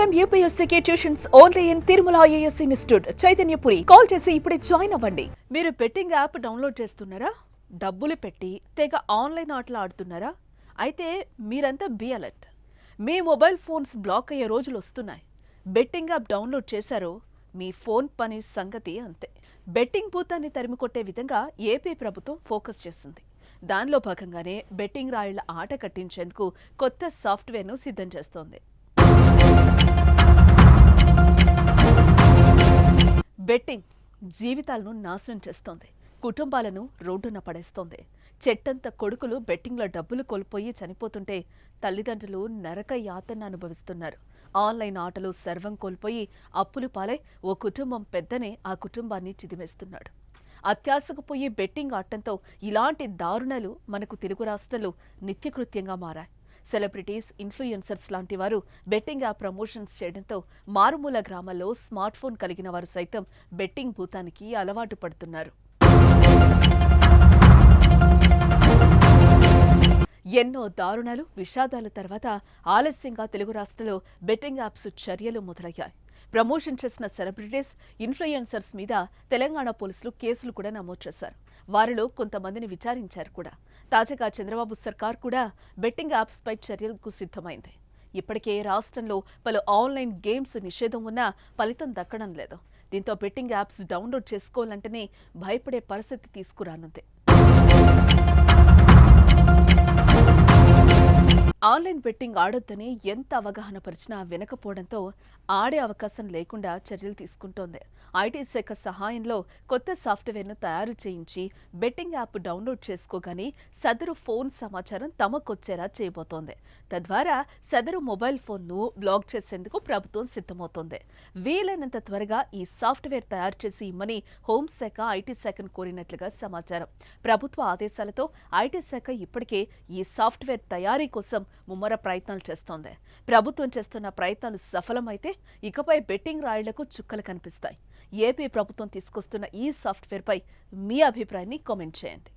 Time యూపీఎస్సీకి tuitions only in Tirumala IAS institute Chaitanyapuri call చేసి ఇప్పుడే join అవ్వండి. మీరు బెట్టింగ్ యాప్ డౌన్లోడ్ చేస్తున్నారా? డబ్బులు పెట్టి తెగ ఆన్లైన్ ఆటలు ఆడుతున్నారా? అయితే మీరంతా బి అలర్ట్ మీ మొబైల్ ఫోన్స్ బ్లాక్ అయ్యే రోజులు వస్తున్నాయి. బెట్టింగ్ యాప్ డౌన్లోడ్ చేశారో మీ ఫోన్ పని సంగతి అంతే. బెట్టింగ్ భూతాన్ని తరిమికొట్టే విధంగా ఏపీ ప్రభుత్వం ఫోకస్ చేసింది దానిలో భాగంగానే బెట్టింగ్ రాయుళ్ళ ఆట కట్టించేందుకు కొత్త సాఫ్ట్వేర్ను సిద్ధం చేస్తోంది. బెట్టింగ్ జీవితాలను నాశనం చేస్తోంది. కుటుంబాలను రోడ్డున పడేస్తోంది. చెట్టంత కొడుకులు బెట్టింగ్లో డబ్బులు కోల్పోయి చనిపోతుంటే తల్లిదండ్రులు నరక యాతన అనుభవిస్తున్నారు. ఆన్లైన్ ఆటలు సర్వం కోల్పోయి అప్పులు పాలై ఓ కుటుంబం పెద్దనే ఆ కుటుంబాన్ని చిదిమేస్తున్నాడు. అత్యాశకు పోయి బెట్టింగ్ ఆడటంతో ఇలాంటి దారుణాలు మనకు తెలుగు రాష్ట్రాలు నిత్యకృత్యంగా మారాయి. సెలబ్రిటీస్ ఇన్ఫ్లుయెన్సర్స్ లాంటి వారు బెట్టింగ్ యాప్ ప్రమోషన్స్ చేయడంతో మారుమూల గ్రామాల్లో స్మార్ట్ ఫోన్ కలిగిన వారు సైతం బెట్టింగ్ భూతానికి అలవాటు పడుతున్నారు. ఎన్నో దారుణాలు విషాదాల తర్వాత ఆలస్యంగా తెలుగు రాష్ట్రంలో బెట్టింగ్ యాప్స్ చర్యలు మొదలయ్యాయి. ప్రమోషన్ చేసిన సెలబ్రిటీస్ ఇన్ఫ్లుయెన్సర్స్ మీద తెలంగాణ పోలీసులు కేసులు కూడా నమోదు చేశారు. వారిలో కొంతమందిని విచారించారు కూడా. తాజాగా చంద్రబాబు సర్కార్ కూడా బెట్టింగ్ యాప్స్ పై చర్యలకు సిద్ధమైంది. ఇప్పటికే రాష్ట్రంలో పలు ఆన్లైన్ గేమ్స్ నిషేధం ఉన్నా ఫలితం దక్కడం లేదు. దీంతో బెట్టింగ్ యాప్స్ డౌన్లోడ్ చేసుకోవాలంటేనే భయపడే పరిస్థితి తీసుకురానుంది. ఆన్లైన్ బెట్టింగ్ ఆడొద్దని ఎంత అవగాహన పరిచినా వినకపోవడంతో ఆడే అవకాశం లేకుండా చర్యలు తీసుకుంటోంది. ఐటీ శాఖ సహాయంలో కొత్త సాఫ్ట్వేర్ను తయారు చేయించి బెట్టింగ్ యాప్ డౌన్లోడ్ చేసుకోగానే సదరు ఫోన్ సమాచారం తమకొచ్చేలా చేయబోతోంది. తద్వారా సదరు మొబైల్ ఫోన్ను బ్లాక్ చేసేందుకు ప్రభుత్వం సిద్ధమవుతోంది. వీలైనంత త్వరగా ఈ సాఫ్ట్వేర్ తయారు చేసి ఇమ్మని హోంశాఖ ఐటీ శాఖను కోరినట్లుగా సమాచారం. ప్రభుత్వ ఆదేశాలతో ఐటీ శాఖ ఇప్పటికే ఈ సాఫ్ట్వేర్ తయారీ కోసం ముమ్మర ప్రయత్నాలు చేస్తోంది. ప్రభుత్వం చేస్తున్న ప్రయత్నాలు సఫలమైతే ఇకపై బెట్టింగ్ రాయుళ్ళకు చుక్కలు కనిపిస్తాయి. ఏపీ ప్రభుత్వం తీసుకొస్తున్న ఈ సాఫ్ట్వేర్పై మీ అభిప్రాయాన్ని కామెంట్ చేయండి.